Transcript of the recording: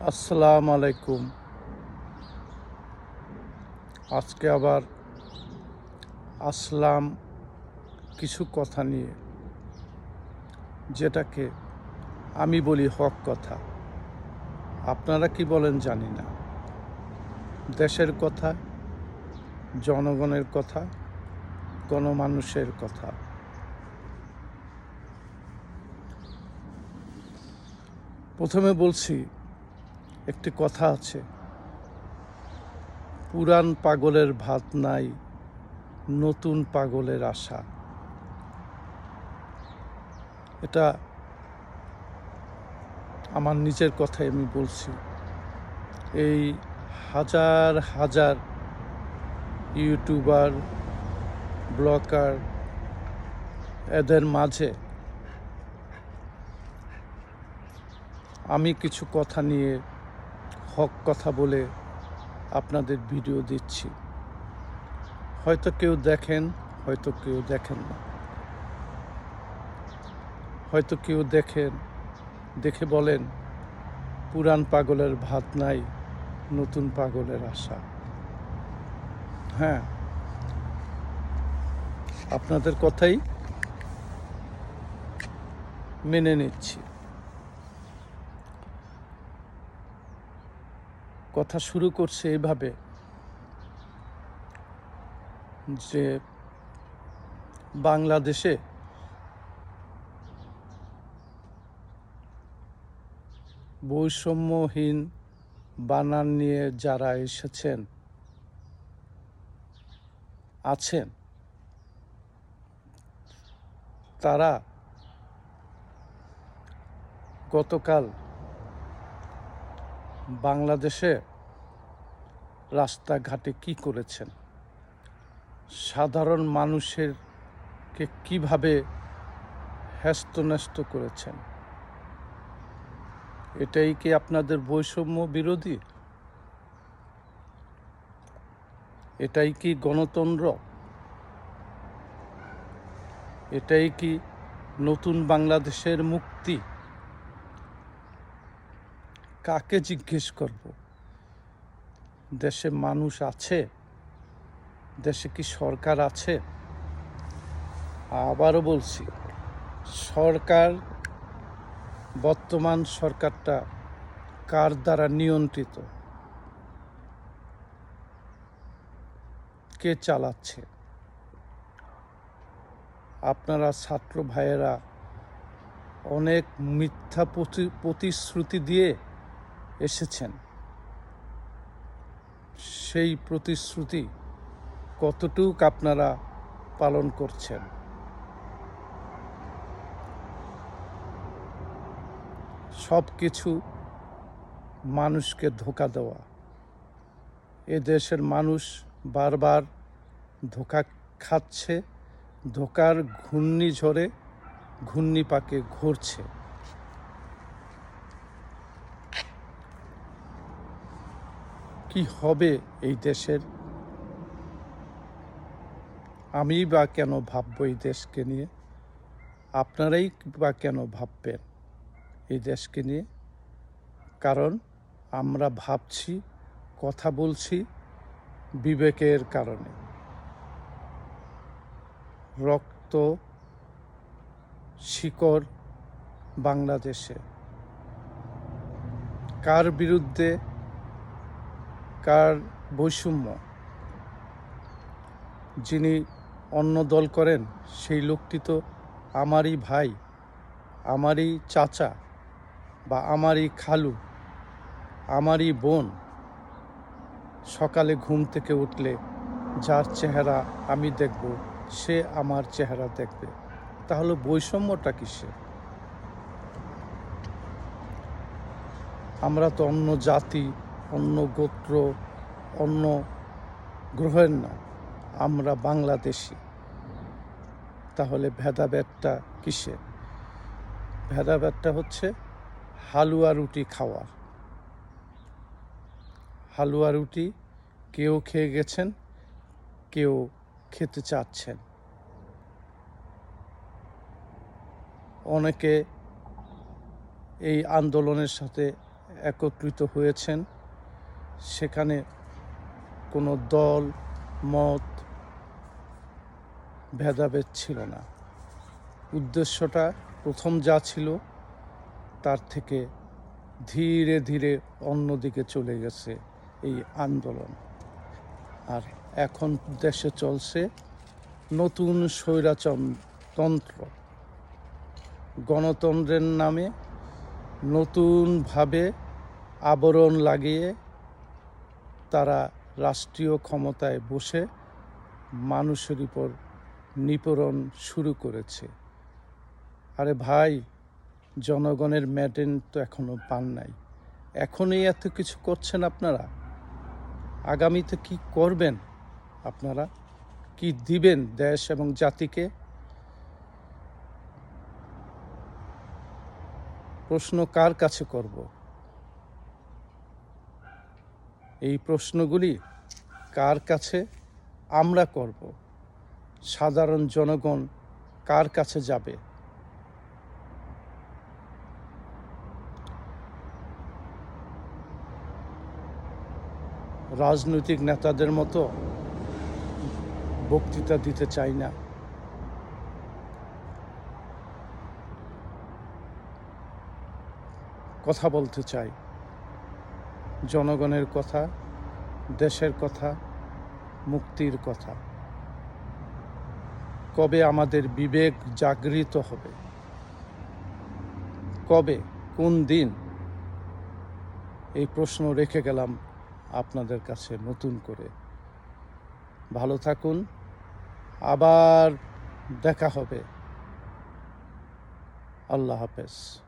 আসসালামু আলাইকুম। আজকে আবার আসলাম কিছু কথা নিয়ে, যেটাকে আমি বলি হক কথা। আপনারা কি বলেন জানি না। দেশের কথা, জনগণের কথা, গণমানুষের কথা। প্রথমে বলছি একটি কথা আছে। পুরান পাগলের ভাত নাই, নতুন পাগলের আশা। এটা আমার নিজের কথাই আমি বলছি। এই হাজার হাজার ইউটিউবার, ব্লগার, এদের মাঝে আমি কিছু কথা নিয়ে হক কথা বলে আপনাদের ভিডিও দিচ্ছি। হয়তো কেউ দেখেন, হয়তো কেউ দেখেন না। হয়তো কেউ দেখেন, দেখে বলেন, পুরান পাগলের ভাত নাই, নতুন পাগলের আশা। হ্যাঁ। আপনাদের কথাই মেনে নিচ্ছি। কথা শুরু করছে এভাবে যে বাংলাদেশে বৈষম্যহীন বানান নিয়ে যারা এসেছেন আছেন তারা গতকাল বাংলাদেশে রাস্তাঘাটে কি করেছেন? সাধারণ মানুষের কে কীভাবে হ্যস্তন্যস্ত করেছেন? এটাই কি আপনাদের বৈষম্য বিরোধী? এটাই কি গণতন্ত্র? এটাই কি নতুন বাংলাদেশের মুক্তি? কাকে জিজ্ঞেস করব? দেশে মানুষ আছে? দেশে কি সরকার আছে? আবারও বলছি, সরকার, বর্তমান সরকারটা কার দ্বারা নিয়ন্ত্রিত? কে চালাচ্ছে? আপনারা ছাত্র ভাইয়েরা অনেক মিথ্যা প্রতি- প্রতিশ্রুতি দিয়ে এসেছেন। সেই প্রতিশ্রুতি কতটুক আপনারা পালন করছেন? সব কিছু মানুষকে ধোকা দেওয়া। এ দেশের মানুষ বারবার ধোকা খাচ্ছে, ধোকার ঘূর্ণিঝড়ে ঘূর্ণিপাকে ঘুরছে। কি হবে এই দেশের? আমি বা কেন ভাববো এই দেশকে নিয়ে? আপনারাই বা কেন ভাববেন এই দেশকে নিয়ে? কারণ আমরা ভাবছি, কথা বলছি বিবেকের কারণে। রক্ত, শিকড় বাংলাদেশে। কার বিরুদ্ধে কার বৈষম্য যিনি অন্য দল করেন, সেই লোকটি তো আমারই ভাই, আমারই চাচা বা আমারই খালু, আমারই বোন। সকালে ঘুম থেকে উঠলে যার চেহারা আমি দেখব, সে আমার চেহারা দেখবে। তাহলে বৈষম্যটা কিসে আমরা তো অন্য জাতি অন্য গোত্র, অন্য গ্রহের না, আমরা বাংলাদেশি। তাহলে ভেদাভেদটা কিসে ভেদাভেদটা হচ্ছে হালুয়া রুটি খাওয়ার। হালুয়া রুটি কেউ খেয়ে গেছেন, কেউ খেতে চাচ্ছেন। অনেকে এই আন্দোলনের সাথে একত্রিত হয়েছেন। সেখানে কোনো দল, মত, ভেদাভেদ ছিল না। উদ্দেশ্যটা প্রথম যা ছিল, তার থেকে ধীরে ধীরে অন্যদিকে চলে গেছে এই আন্দোলন। আর এখন দেশে চলছে নতুন স্বৈরাচন্ত্র গণতন্ত্রের নামে নতুনভাবে আবরণ লাগিয়ে রাষ্ট্রীয় ক্ষমতায় বসে মানুষের উপর নিপরণ শুরু করেছে। আরে ভাই, জনগণের ম্যাডেন তো এখনও পান নাই। এখনই এত কিছু করছেন আপনারা? আগামীতে কি করবেন আপনারা? কি দিবেন দেশ এবং জাতিকে? প্রশ্ন কার কাছে করব? এই প্রশ্নগুলি কার কাছে আমরা করব? সাধারণ জনগণ কার কাছে যাবে? রাজনৈতিক নেতাদের মতো বক্তৃতা দিতে চাই না। কথা বলতে চাই। জনগণের কথা, দেশের কথা, মুক্তির কথা। কবে আমাদের বিবেক জাগৃত হবে? কবে, কোন দিন? এই প্রশ্ন রেখে গেলাম আপনাদের কাছে নতুন করে। ভালো থাকুন। আবার দেখা হবে। আল্লাহ হাফেজ।